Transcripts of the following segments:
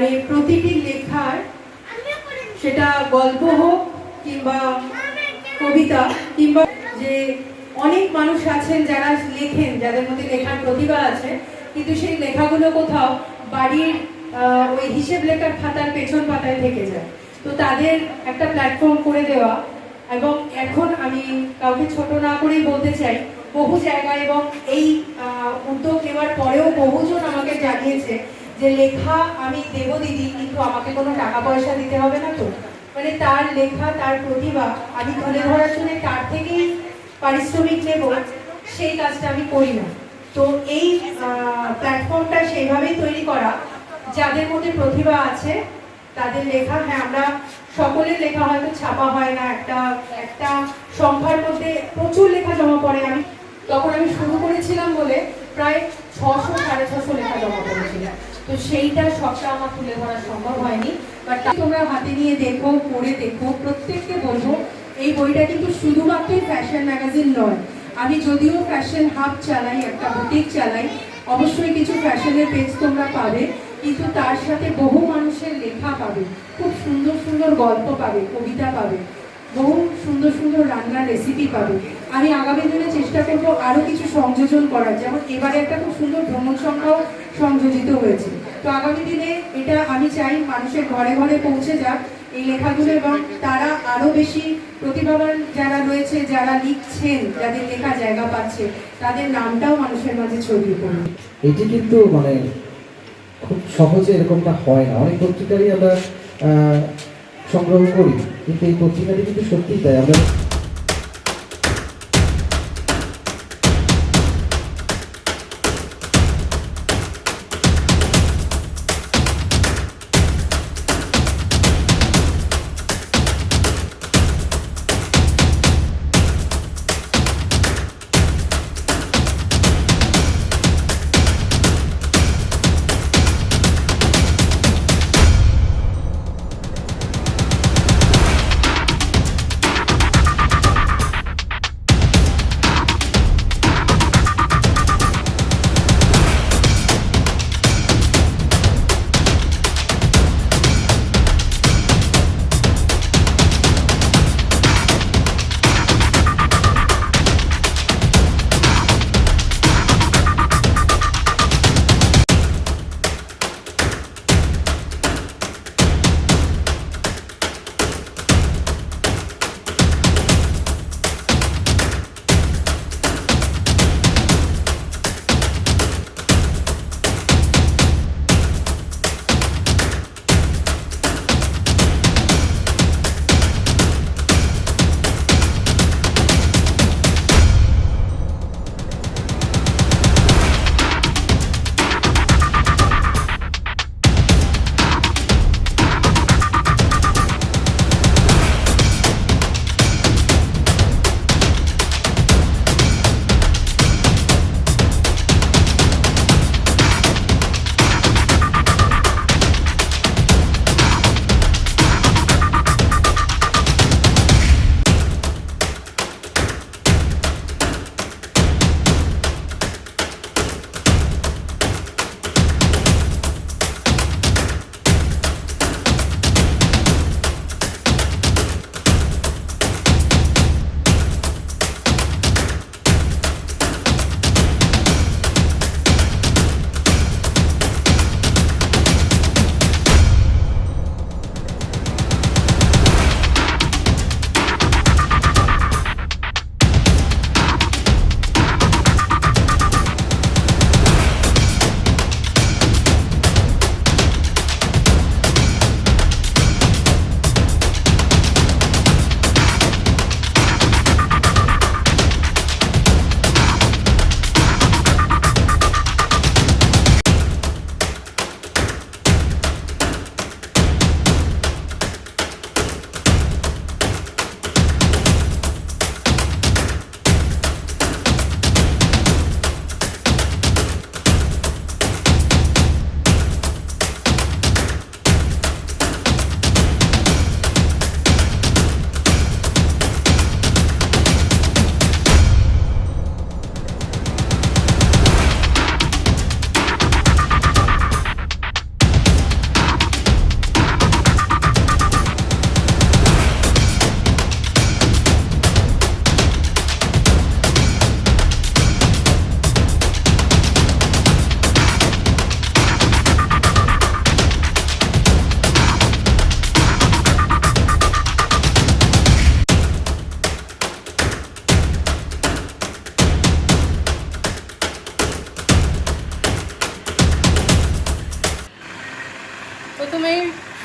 মানে প্রতিটি লেখার সেটা গল্প হোক কিংবা কবিতা কিংবা যে অনেক মানুষ আছেন যারা লেখেন, যাদের মধ্যে লেখার প্রতিভা আছে, কিন্তু সেই লেখাগুলো কোথাও বাড়ির ওই হিসেব লেখার খাতার পেছন পাতায় থেকে যায়। তো তাদের একটা প্ল্যাটফর্ম করে দেওয়া এবং এখন আমি কাউকে ছোট না করেই বলতে চাই, বহু জায়গায় এবং এই উদ্যোগ নেওয়ার পরেও বহুজন আমাকে জানিয়েছে যে লেখা আমি দেবো দিদি, কিন্তু আমাকে কোনো টাকা পয়সা দিতে হবে না তো? মানে তার লেখা, তার প্রতিভা আমি তুলে ধরার জন্য তার থেকেই পারিশ্রমিক নেব, সেই কাজটা আমি করি না। তো এই প্ল্যাটফর্মটা সেইভাবেই তৈরি করা, যাদের মধ্যে প্রতিভা আছে, তাদের লেখা হ্যাঁ আমরা সকলের লেখা হয়তো ছাপা হয় না, একটা একটা সংখ্যার মধ্যে প্রচুর লেখা জমা পড়ে। আমি, তখন আমি শুরু করেছিলাম বলে প্রায় ছশো, সাড়ে ছশো লেখা জমা পড়েছিলাম তো সেইটা সবটা আমার তুলে ধরা সম্ভব হয়নি। বাট তোমরা হাতে নিয়ে দেখো, পড়ে দেখো, প্রত্যেককে বলব এই বইটা কিন্তু শুধুমাত্র ফ্যাশন ম্যাগাজিন নয়। আমি যদিও ফ্যাশন হাব চালাই, একটা বুটিক চালাই, অবশ্যই কিছু ফ্যাশনের পেজ তোমরা পাবে, কিন্তু তার সাথে বহু মানুষের লেখা পাবে, খুব সুন্দর সুন্দর গল্প পাবে, কবিতা পাবে। বহু সুন্দর সুন্দর রান্নার রেসিপি পাবে। আমি আগামী দিনে চেষ্টা করব আরও কিছু সংযোজন করার। যেমন এবারে একটা খুব সুন্দর ভ্রমণ সংখ্যাও সংযোজিত হয়েছে। তো আগামী দিনে এটা আমি চাই মানুষের ঘরে ঘরে পৌঁছে যাক এই লেখাগুলো এবং তারা আরও বেশি প্রতিভাবান যারা রয়েছে, যারা লিখছেন, যাদের লেখা জায়গা পাচ্ছে, তাদের নামটাও মানুষের মাঝে ছড়িয়ে পড়বে এটি কিন্তু মানে খুব সহজে এরকমটা হয় না। অনেক পত্রিকারই আমরা সংগ্রহ করি। কিন্তু এই পত্রিকাটি কিন্তু সত্যিই তাই। আমরা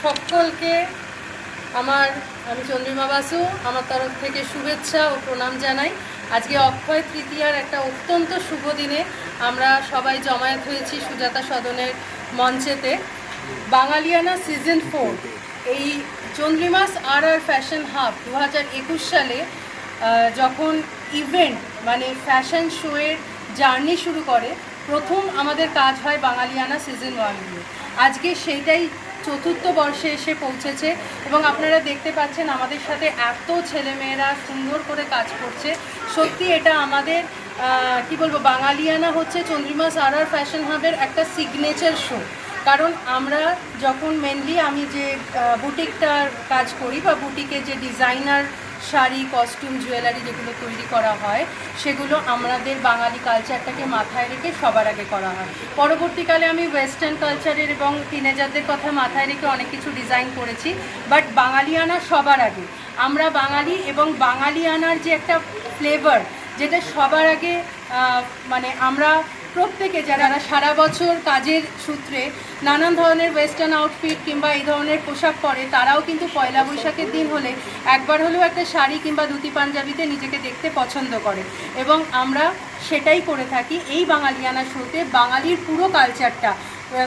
সকলকে আমার, আমি চন্দ্রিমা বাসু, আমার তরফ থেকে শুভেচ্ছা ও প্রণাম জানাই। আজকে অক্ষয় তৃতীয়ার একটা অত্যন্ত শুভ দিনে আমরা সবাই জমায়েত হয়েছি সুজাতা সদনের মঞ্চেতে। বাঙালিয়ানা সিজন ফোর এই চন্দ্রিমাস আর আর ফ্যাশন হাব দু হাজার একুশ সালে যখন ইভেন্ট মানে ফ্যাশন শোয়ের জার্নি শুরু করে, প্রথম আমাদের কাজ হয় বাঙালিয়ানা সিজন ওয়ান দিয়ে আজকে সেইটাই চতুর্থ বর্ষে এসে পৌঁছেছে এবং আপনারা দেখতে পাচ্ছেন আমাদের সাথে এত ছেলেমেয়েরা সুন্দর করে কাজ করছে। সত্যি এটা আমাদের কি বলব, বাঙালিয়ানা হচ্ছে চন্দ্রিমা সারার ফ্যাশন হাবের একটা সিগনেচার শো কারণ আমরা যখন মেনলি আমি যে বুটিকটার কাজ করি বা বুটিকে যে ডিজাইনার শাড়ি কস্টিউম জুয়েলারি যেগুলো তৈরি করা হয়, সেগুলো আমাদের বাঙালি কালচারটাকে মাথায় রেখে সবার আগে করা হয়। পরবর্তীকালে আমি ওয়েস্টার্ন কালচারের এবং টিনেজারদের কথা মাথায় রেখে অনেক কিছু ডিজাইন করেছি বাট বাঙালিয়ানা সবার আগে। আমরা বাঙালি এবং বাঙালিয়ানার যে একটা ফ্লেভার যেটা সবার আগে মানে আমরা প্রত্যেকে যারা সারা বছর কাজের সূত্রে নানান ধরনের ওয়েস্টার্ন আউটফিট কিংবা এই ধরনের পোশাক পরে, তারাও কিন্তু পয়লা বৈশাখের দিন হলে একবার হলেও একটা শাড়ি কিংবা ধুতি পাঞ্জাবিতে নিজেকে দেখতে পছন্দ করে। এবং আমরা সেটাই করে থাকি এই বাঙালিয়ানা শোতে বাঙালির পুরো কালচারটা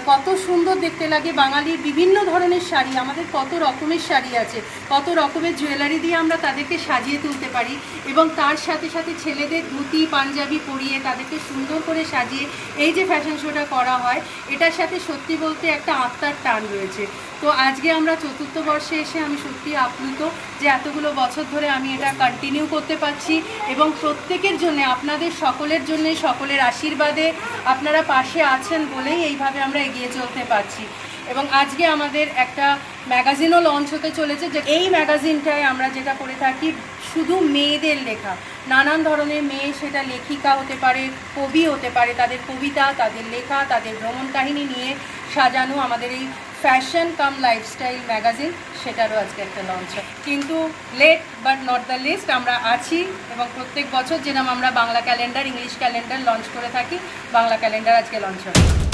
কত সুন্দর দেখতে লাগে। বাঙালির বিভিন্ন ধরনের শাড়ি, আমাদের কত রকমের শাড়ি আছে। কত রকমের জুয়েলারি দিয়ে আমরা তাদেরকে সাজিয়ে তুলতে পারি এবং তার সাথে সাথে ছেলেদের ধুতি, পাঞ্জাবি পরিয়ে তাদেরকে সুন্দর করে সাজিয়ে এই যে ফ্যাশন শোটা করা হয়, এটার সাথে সত্যি বলতে একটা আত্মার টান রয়েছে। তো আজকে আমরা চতুর্থ বর্ষে এসে আমি সত্যি আপ্লুত যে এতগুলো বছর ধরে আমি এটা কন্টিনিউ করতে পারছি এবং প্রত্যেকের জন্য, আপনাদের সকলের জন্য, সকলের আশীর্বাদে আপনারা পাশে আছেন বলেই এইভাবে আমরা এগিয়ে চলতে পারছি। এবং আজকে আমাদের একটা ম্যাগাজিনও লঞ্চ হতে চলেছে যে এই ম্যাগাজিনটায় আমরা যেটা করে থাকি, শুধু মেয়েদের লেখা। নানান ধরনের মেয়ে সেটা লেখিকা হতে পারে, কবি হতে পারে, তাদের কবিতা, তাদের লেখা, তাদের ভ্রমণ কাহিনী নিয়ে সাজানো আমাদের এই ফ্যাশন কাম লাইফস্টাইল ম্যাগাজিন, সেটারও আজকে একটা লঞ্চ কিন্তু late but not the least আমরা আছি এবং প্রত্যেক বছর যেরকম আমরা Bangla calendar English calendar launch করে থাকি, বাংলা ক্যালেন্ডার আজকে লঞ্চ হবে